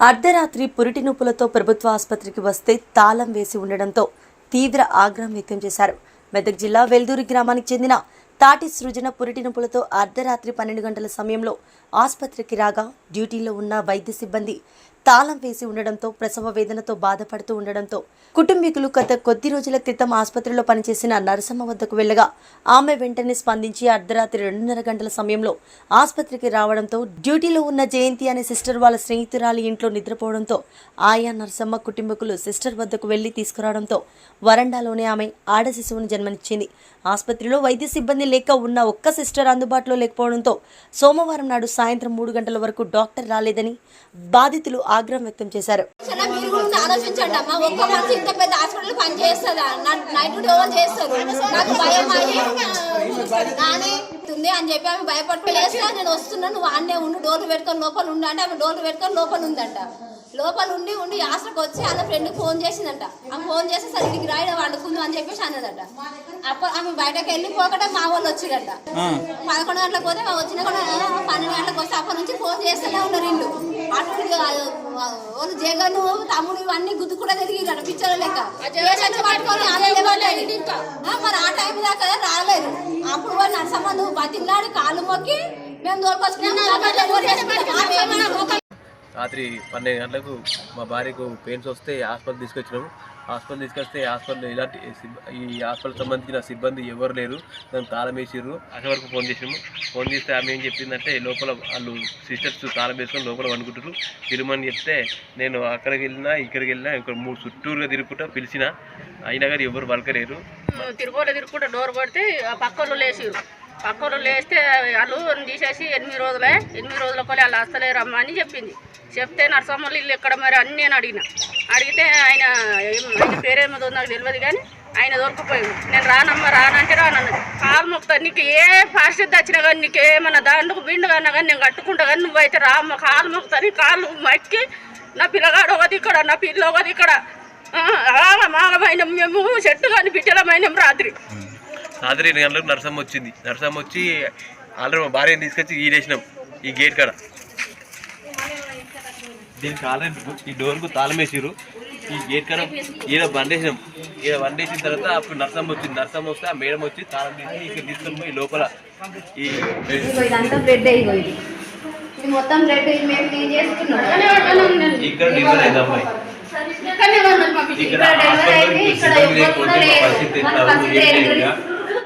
అర్ధరాత్రి పురిటి నొప్పులతో ప్రభుత్వ ఆసుపత్రికి వస్తే తాళం వేసి ఉండడంతో తీవ్ర ఆగ్రహం వ్యక్తం చేశారు. మెదక్ జిల్లా వెల్దూరి గ్రామానికి చెందిన తాటి సృజన పురిటి నొప్పులతో అర్ధరాత్రి పన్నెండు గంటల సమయంలో ఆసుపత్రికి రాగా డ్యూటీలో ఉన్న వైద్య సిబ్బంది తాళం వేసి ఉండడంతో ప్రసవ వేదనతో బాధపడుతూ ఉండడంతో కుటుంబీకులు గత కొద్ది రోజుల క్రితం ఆసుపత్రిలో పనిచేసిన నరసమ్మ వద్దకు వెళ్ళగా ఆమె వెంటనే స్పందించి అర్ధరాత్రి రెండున్నర గంటల సమయంలో ఆసుపత్రికి రావడంతో డ్యూటీలో ఉన్న జయంతి అనే సిస్టర్ వాళ్ళ స్నేహితురాలి ఇంట్లో నిద్రపోవడంతో ఆయా నరసమ్మ కుటుంబకులు సిస్టర్ వద్దకు వెళ్ళి తీసుకురావడంతో వరండాలోనే ఆమె ఆడ శిశువును జన్మనిచ్చింది. ఆసుపత్రిలో వైద్య సిబ్బంది లేక ఉన్న ఒక్క సిస్టర్ అందుబాటులో లేకపోవడంతో సోమవారం నాడు సాయంత్రం మూడు గంటల వరకు డాక్టర్ రాలేదని బాధితులు ఆగ్రహం వ్యక్తం చేశారు. చాలా మీరు కూడా ఆలోచించండి అమ్మా. ఒక్క మనిషి ఇంత పెద్ద హాస్పిటల్ పని చేస్తుందా? నైట్ డ్యూటీ ఎవరు చేస్తారు? నాకు భయం అయ్యి ఉంది అని చెప్పి ఆమె భయపడుతూ లేచినా నేను వస్తున్నాను నువ్వు ఆడనే ఉండు డోర్లు పెట్టుకొని లోపల ఉండు అంటే ఆమె డోర్లు పెట్టుకొని లోపల ఉందంట. లోపల ఉండి ఉండి యాసకు వచ్చి వాళ్ళ ఫ్రెండ్కి ఫోన్ చేసిందంట. ఆ ఫోన్ చేసి సరే ఇంటికి రాయడం వండుకుందాం అని చెప్పేసి అన్నదట. అప్పుడు ఆమె బయటకు వెళ్ళి పోకట మా వాళ్ళు వచ్చిరట. పదకొండు గంటలకు పోతే వచ్చిన కూడా పన్నెండు గంటలకు వస్తే అప్పటి నుంచి ఫోన్ చేస్తూనే ఉన్నారు ఇల్లు. వాళ్ళు జగన్ తమ్ముడు ఇవన్నీ గుద్దు కూడా తిరిగిరట పిచ్చర్ లెక్క. పట్టుకొని మరి ఆ టైం దాకా రాలేదు. అప్పుడు వాడు నరసమ్మ నువ్వు మొక్కి మేము దొరకొచ్చుకున్నాం రాత్రి పన్నెండు గంటలకు మా భార్యకు పెయిన్స్ వస్తే హాస్పిటల్ తీసుకొచ్చినాము. హాస్పిటల్ తీసుకొస్తే హాస్పిటల్ ఇలాంటి ఈ హాస్పిటల్ సంబంధించిన సిబ్బంది ఎవరు లేరు. దాన్ని తాళం వేసిర్రు. అక్కడ వరకు ఫోన్ చేసినాము. ఫోన్ చేస్తే ఆమె ఏం చెప్పిందంటే లోపల వాళ్ళు సిస్టర్స్ తాళం వేసుకొని లోపల వండుకుంటారు తిరుమని చెప్తే నేను అక్కడికి వెళ్ళినా ఇక్కడికి వెళ్ళినా ఇక్కడ మూడు చుట్టూరుగా తిరుగుకుంటా పిలిచిన. అయినా కానీ ఎవరు పలకలేరు. తిరుగులో తిరుగుకుంటూ డోర్ కొడితే ఆ పక్కలు లేచిరు పక్కలు లేస్తే వాళ్ళు తీసేసి ఎనిమిది రోజులే ఎనిమిది రోజుల కొలే వాళ్ళు వస్తలేరు అమ్మ అని చెప్పింది. చెప్తే నరసమ్మలు ఇల్లు ఎక్కడ మరి? అన్నీ నేను అడిగిన. అడిగితే ఆయన ఏం- ఆయన పేరేమో నాకు తెలియదు కానీ ఆయన దొరికిపోయింది నేను రానమ్మ రానంటే రానన్నది కాలు మొక్తా నీకు ఏ ఫాస్ట్ వచ్చినా కానీ నీకు ఏమన్నా దాంట్లో బిండు కన్నా కానీ నేను కట్టుకుంటా కానీ నువ్వైతే రామ్మ కాలు మొక్తా నీ కాలు మక్కి నా పిల్లగాడు ఒకది ఇక్కడ నా పిల్ల ఒకది ఇక్కడ. మాగమైన మేము చెట్టు కానీ బిడ్డలమైన రాత్రి. రాత్రి ఎనిమిది గంటలకు నరసమ్మ వచ్చింది. నరసమ్మ వచ్చి ఆల్రెడీ మా భార్యని తీసుకొచ్చి ఈడేసినాం ఈ గేట్ కాడ. దీనికి ఆల్రెడీ ఈ డోర్కు తాళం వేసిర్రు. ఈ గేట్ కాడ ఈడ బండేసినాం. ఈడ బండేసిన తర్వాత అప్పుడు నరసమ్మ వచ్చింది. నరసమ్మ వస్తే ఆ మేడం వచ్చి తాళం తీసి ఇక్కడ తీసుకొని పోయి లోపల ఈ ఇదిగో ఇదంతా బ్రెడ్ అయిగో ఇది ఇది మొత్తం బ్రెడ్ ఇది మేము క్లీన్ చేసుకున్నాం ఇక్కడ డెలివరీ అయింది అమ్మాయి. ఇక్కడ ఇక్కడ డెలివరీ అయింది ఇక్కడ ఎవ్వరు కూడా పరిస్థితి